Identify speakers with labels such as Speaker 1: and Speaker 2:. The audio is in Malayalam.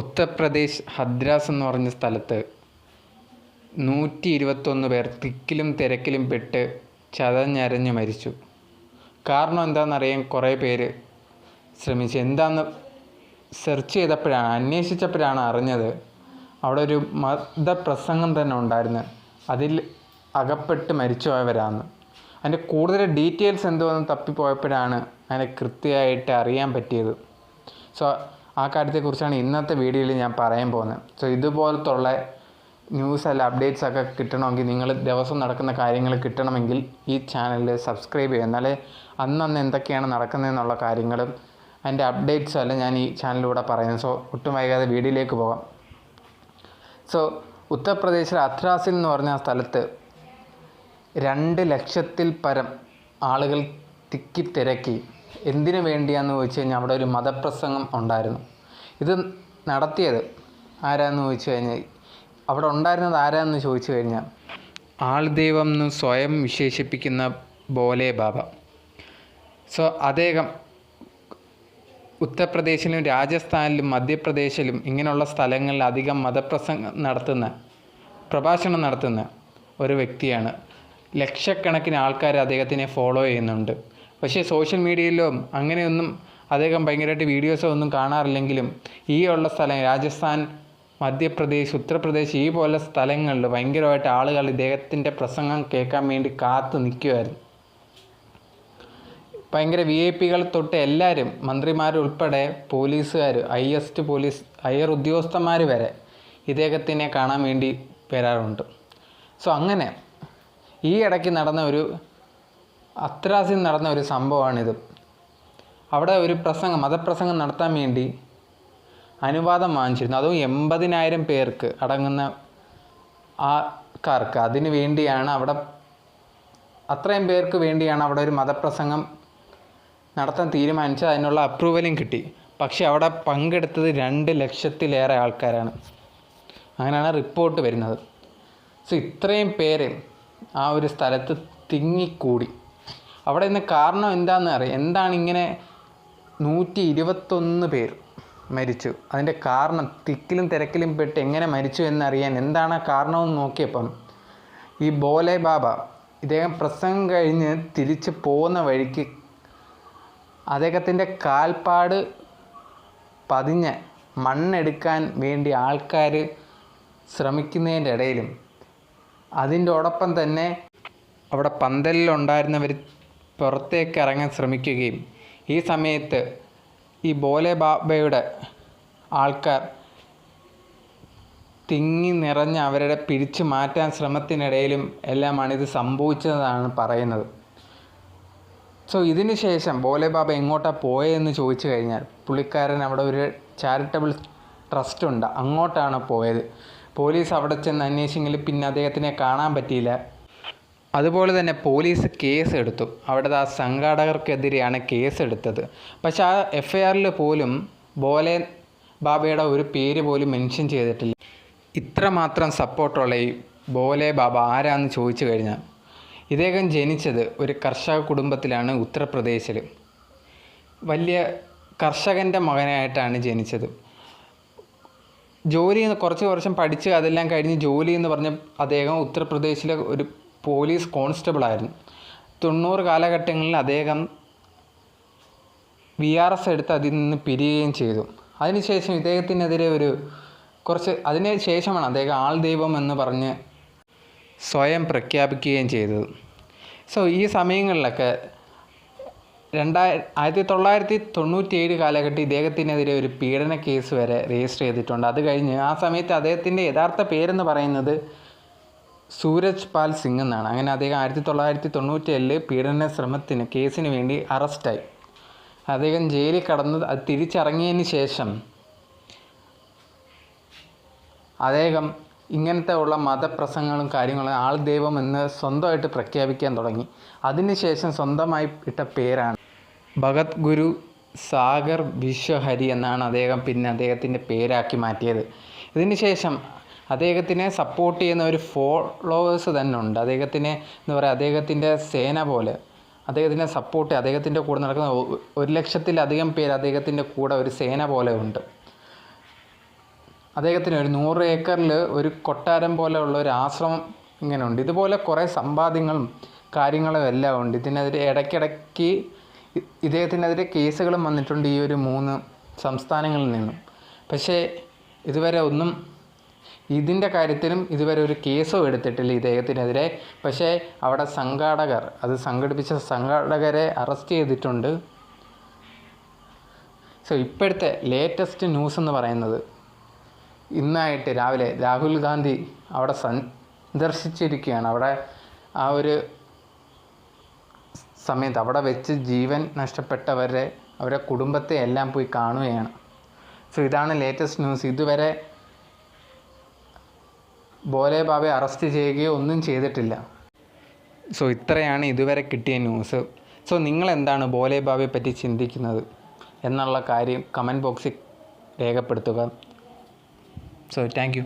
Speaker 1: ഉത്തർപ്രദേശ് ഹദ്രാസ് എന്ന് പറഞ്ഞ സ്ഥലത്ത് നൂറ്റി ഇരുപത്തൊന്ന് പേർ തിക്കിലും തിരക്കിലും പെട്ട് ചതഞ്ഞരഞ്ഞ് മരിച്ചു. കാരണം എന്താണെന്നറിയാൻ കുറേ പേര് ശ്രമിച്ചു. എന്താണെന്ന് സെർച്ച് ചെയ്തപ്പോഴാണ് അന്വേഷിച്ചപ്പോഴാണ് അറിഞ്ഞത് അവിടെ ഒരു മതപ്രസംഗം തന്നെ ഉണ്ടായിരുന്നു. അതിൽ അകപ്പെട്ട് മരിച്ചുപോയവരാണ് അതിന്റെ കൂടുതൽ ഡീറ്റെയിൽസ് എന്തോന്ന് തപ്പിപ്പോയപ്പോഴാണ് അതിനെ കൃത്യമായിട്ട് അറിയാൻ പറ്റിയത്. സോ ആ കാര്യത്തെക്കുറിച്ചാണ് ഇന്നത്തെ വീഡിയോയിൽ ഞാൻ പറയാൻ പോകുന്നത്. സോ ഇതുപോലത്തുള്ള ന്യൂസ് അല്ല അപ്ഡേറ്റ്സ് ഒക്കെ കിട്ടണമെങ്കിൽ നിങ്ങൾ ദിവസം നടക്കുന്ന കാര്യങ്ങൾ കിട്ടണമെങ്കിൽ ഈ ചാനൽ സബ്സ്ക്രൈബ് ചെയ്യുക. എന്നാലേ അന്നന്ന് എന്തൊക്കെയാണ് നടക്കുന്നതെന്നുള്ള കാര്യങ്ങളും അതിന്റെ അപ്ഡേറ്റ്സും അല്ല ഞാൻ ഈ ചാനലിലൂടെ പറയുന്നത്. സോ ഒട്ടും വൈകാതെ വീഡിയോയിലേക്ക് പോകാം. സോ ഉത്തർപ്രദേശിലെ അത്രാസിൽ എന്ന് പറഞ്ഞ സ്ഥലത്ത് രണ്ട് ലക്ഷത്തിൽ പരം ആളുകൾ തിക്കി തിരക്കി. എന്തിനു വേണ്ടിയാന്ന് ചോദിച്ചു കഴിഞ്ഞാൽ അവിടെ ഒരു മതപ്രസംഗം ഉണ്ടായിരുന്നു. ഇത് നടത്തിയത് ആരാന്ന് ചോദിച്ചു കഴിഞ്ഞാൽ അവിടെ ഉണ്ടായിരുന്നത് ആരാന്ന് ചോദിച്ചു കഴിഞ്ഞാൽ ആൾദൈവം എന്ന് സ്വയം വിശേഷിപ്പിക്കുന്ന ബോലെ ബാബ. സോ അദ്ദേഹം ഉത്തർപ്രദേശിലും രാജസ്ഥാനിലും മധ്യപ്രദേശിലും ഇങ്ങനെയുള്ള സ്ഥലങ്ങളിൽ അധികം മതപ്രസംഗം നടത്തുന്ന പ്രഭാഷണം നടത്തുന്ന ഒരു വ്യക്തിയാണ്. ലക്ഷക്കണക്കിന് ആൾക്കാർ അദ്ദേഹത്തിനെ ഫോളോ ചെയ്യുന്നുണ്ട്. പക്ഷേ സോഷ്യൽ മീഡിയയിലും അങ്ങനെയൊന്നും അദ്ദേഹം ഭയങ്കരമായിട്ട് വീഡിയോസോ ഒന്നും കാണാറില്ലെങ്കിലും ഈ ഉള്ള സ്ഥലം രാജസ്ഥാൻ മധ്യപ്രദേശ് ഉത്തർപ്രദേശ് ഈ പോലെ സ്ഥലങ്ങളിൽ ഭയങ്കരമായിട്ട് ആളുകൾ ഇദ്ദേഹത്തിന്റെ പ്രസംഗം കേൾക്കാൻ വേണ്ടി കാത്തു നിൽക്കുമായിരുന്നു ഭയങ്കര വി ഐ പികൾ തൊട്ട് എല്ലാവരും മന്ത്രിമാരുൾപ്പെടെ പോലീസുകാർ എസ് പോലീസ് ഹയർ ഉദ്യോഗസ്ഥന്മാർ വരെ ഇദ്ദേഹത്തിനെ കാണാൻ വേണ്ടി വരാറുണ്ട്. സോ അങ്ങനെ ഈ ഇടയ്ക്ക് നടന്ന ഒരു അത്രാസിൽ നടന്ന ഒരു സംഭവമാണിത്. അവിടെ ഒരു പ്രസംഗം മതപ്രസംഗം നടത്താൻ വേണ്ടി അനുവാദം വാങ്ങിച്ചിരുന്നു. അതും എൺപതിനായിരം പേർക്ക് അടങ്ങുന്ന ആൾക്കാർക്ക് അതിന് വേണ്ടിയാണ് അവിടെ അത്രയും പേർക്ക് വേണ്ടിയാണ് അവിടെ ഒരു മതപ്രസംഗം നടത്താൻ തീരുമാനിച്ചത്. അതിനുള്ള അപ്രൂവലും കിട്ടി. പക്ഷെ അവിടെ പങ്കെടുത്തത് രണ്ട് ലക്ഷത്തിലേറെ ആൾക്കാരാണ്. അങ്ങനെയാണ് റിപ്പോർട്ട് വരുന്നത്. സോ ഇത്രയും പേര് ആ ഒരു സ്ഥലത്ത് തിങ്ങിക്കൂടി. അവിടെ നിന്ന് കാരണം എന്താണെന്ന് അറിയാം. എന്താണ് ഇങ്ങനെ നൂറ്റി ഇരുപത്തൊന്ന് പേർ മരിച്ചു. അതിന്റെ കാരണം തിക്കിലും തിരക്കിലും പെട്ട് എങ്ങനെ മരിച്ചു എന്നറിയാൻ എന്താണ് ആ കാരണമെന്ന് നോക്കിയപ്പം ഈ ബോലെ ബാബ ഇദ്ദേഹം പ്രസംഗം കഴിഞ്ഞ് തിരിച്ച് പോകുന്ന വഴിക്ക് അദ്ദേഹത്തിന്റെ കാൽപ്പാട് പതിഞ്ഞ് മണ്ണെടുക്കാൻ വേണ്ടി ആൾക്കാർ ശ്രമിക്കുന്നതിന്റെ ഇടയിലും അതിന്റെ ഒടൊപ്പം തന്നെ അവിടെ പന്തലിലുണ്ടായിരുന്നവർ പുറത്തേക്ക് ഇറങ്ങാൻ ശ്രമിക്കുകയും ഈ സമയത്ത് ഈ ബോലെ ബാബയുടെ ആൾക്കാർ തിങ്ങി നിറഞ്ഞ് അവരുടെ പിടിച്ചു മാറ്റാൻ ശ്രമത്തിനിടയിലും എല്ലാമാണ് ഇത് സംഭവിച്ചതെന്നാണ് പറയുന്നത്. സോ ഇതിന് ശേഷം ബോലെ ബാബ എങ്ങോട്ടാണ് പോയതെന്ന് ചോദിച്ചു കഴിഞ്ഞാൽ പുള്ളിക്കാരൻ അവിടെ ഒരു ചാരിറ്റബിൾ ട്രസ്റ്റ് ഉണ്ട്. അങ്ങോട്ടാണ് പോയത്. പോലീസ് അവിടെ ചെന്ന് അന്വേഷിച്ചെങ്കിൽ പിന്നെ അദ്ദേഹത്തിനെ കാണാൻ പറ്റിയില്ല. അതുപോലെ തന്നെ പോലീസ് കേസ് എടുത്തു അവിടുത്തെ ആ സംഘാടകർക്കെതിരെയാണ് കേസ് എടുത്തത് പക്ഷെ ആ എഫ് ഐ ആറിൽ പോലും ബോലെ ബാബയുടെ ഒരു പേര് പോലും മെൻഷൻ ചെയ്തിട്ടില്ല. ഇത്രമാത്രം സപ്പോർട്ടുള്ള ഈ ബോലെ ബാബ ആരാന്ന് ചോദിച്ചു കഴിഞ്ഞാൽ ഇദ്ദേഹം ജനിച്ചത് ഒരു കർഷക കുടുംബത്തിലാണ് ഉത്തർപ്രദേശിൽ വലിയ കർഷകന്റെ മകനായിട്ടാണ് ജനിച്ചത്. ജോലി കുറച്ച് വർഷം പഠിച്ച് അതെല്ലാം കഴിഞ്ഞ് ജോലി എന്ന് പറഞ്ഞ അദ്ദേഹം ഉത്തർപ്രദേശിലെ ഒരു പോലീസ് കോൺസ്റ്റബിളായിരുന്നു. തൊണ്ണൂറ് കാലഘട്ടങ്ങളിൽ അദ്ദേഹം വി ആർ എസ് എടുത്ത് അതിൽ നിന്ന് പിരിയുകയും ചെയ്തു. അതിനുശേഷം ഇദ്ദേഹത്തിനെതിരെ ഒരു കുറച്ച് അതിന് ശേഷമാണ് അദ്ദേഹം ആൾ ദൈവം എന്ന് പറഞ്ഞ് സ്വയം പ്രഖ്യാപിക്കുകയും ചെയ്തത്. സോ ഈ സമയങ്ങളിലൊക്കെ രണ്ടായി ആയിരത്തി തൊള്ളായിരത്തി തൊണ്ണൂറ്റി ഏഴ് കാലഘട്ടത്തിൽ ഇദ്ദേഹത്തിനെതിരെ ഒരു പീഡന കേസ് വരെ രജിസ്റ്റർ ചെയ്തിട്ടുണ്ട്. അത് കഴിഞ്ഞ് ആ സമയത്ത് അദ്ദേഹത്തിന്റെ യഥാർത്ഥ പേരെന്ന് പറയുന്നത് സൂരജ് പാൽ സിംഗ് എന്നാണ്. അങ്ങനെ അദ്ദേഹം ആയിരത്തി തൊള്ളായിരത്തി തൊണ്ണൂറ്റി ഏഴിൽ പീഡന ശ്രമത്തിന് കേസിന് വേണ്ടി അറസ്റ്റായി. അദ്ദേഹം ജയിലിൽ കടന്ന് അത് തിരിച്ചിറങ്ങിയതിന് ശേഷം അദ്ദേഹം ഇങ്ങനത്തെ ഉള്ള മതപ്രസംഗങ്ങളും കാര്യങ്ങളും ആൾ ദൈവം എന്ന് സ്വന്തമായിട്ട് പ്രഖ്യാപിക്കാൻ തുടങ്ങി. അതിനുശേഷം സ്വന്തമായി ഇട്ട പേരാണ് ഭഗത് ഗുരു സാഗർ വിശ്വഹരി എന്നാണ് അദ്ദേഹം പിന്നെ അദ്ദേഹത്തിന്റെ പേരാക്കി മാറ്റിയത്. ഇതിന് ശേഷം അദ്ദേഹത്തിനെ സപ്പോർട്ട് ചെയ്യുന്ന ഒരു ഫോളോവേഴ്സ് തന്നെ ഉണ്ട്. അദ്ദേഹത്തിനെ എന്താ പറയുക അദ്ദേഹത്തിന്റെ സേന പോലെ. അദ്ദേഹത്തിനെ സപ്പോർട്ട് അദ്ദേഹത്തിന്റെ കൂടെ നടക്കുന്ന ഒരു ലക്ഷത്തിലധികം പേര് അദ്ദേഹത്തിന്റെ കൂടെ ഒരു സേന പോലെ ഉണ്ട്. അദ്ദേഹത്തിന് ഒരു നൂറ് ഏക്കറിൽ ഒരു കൊട്ടാരം പോലെയുള്ള ഒരു ആശ്രമം ഇങ്ങനെ ഉണ്ട്. ഇതുപോലെ കുറേ സമ്പാദ്യങ്ങളും കാര്യങ്ങളും എല്ലാം ഉണ്ട്. ഇതിനെതിരെ ഇടയ്ക്കിടയ്ക്ക് ഇദ്ദേഹത്തിനെതിരെ കേസുകളും വന്നിട്ടുണ്ട് ഈ ഒരു മൂന്ന് സംസ്ഥാനങ്ങളിൽ നിന്നും. പക്ഷേ ഇതുവരെ ഒന്നും ഇതിന്റെ കാര്യത്തിലും ഇതുവരെ ഒരു കേസോ എടുത്തിട്ടില്ല ഇദ്ദേഹത്തിനെതിരെ. പക്ഷേ അവിടെ സംഘാടകർ അത് സംഘടിപ്പിച്ച സംഘാടകരെ അറസ്റ്റ് ചെയ്തിട്ടുണ്ട്. സോ ഇപ്പോഴത്തെ ലേറ്റസ്റ്റ് ന്യൂസ് എന്ന് പറയുന്നത് ഇന്നായിട്ട് രാവിലെ രാഹുൽ ഗാന്ധി അവിടെ സന്ദർശിച്ചിരിക്കുകയാണ്. അവിടെ ആ ഒരു സമയത്ത് അവിടെ വെച്ച് ജീവൻ നഷ്ടപ്പെട്ടവരെ അവരുടെ കുടുംബത്തെ എല്ലാം പോയി കാണുകയാണ്. സോ ഇതാണ് ലേറ്റസ്റ്റ് ന്യൂസ് ഇതുവരെ ബോലെ ബാബയെ അറസ്റ്റ് ചെയ്യുകയോ ഒന്നും ചെയ്തിട്ടില്ല. സോ ഇത്രയാണ് ഇതുവരെ കിട്ടിയ ന്യൂസ്. സോ നിങ്ങൾ എന്താണ് ബോലെ ബാബയെ പറ്റി ചിന്തിക്കുന്നത്? എന്നുള്ള കാര്യം കമന്റ് ബോക്സിൽ രേഖപ്പെടുത്തുക. So thank you.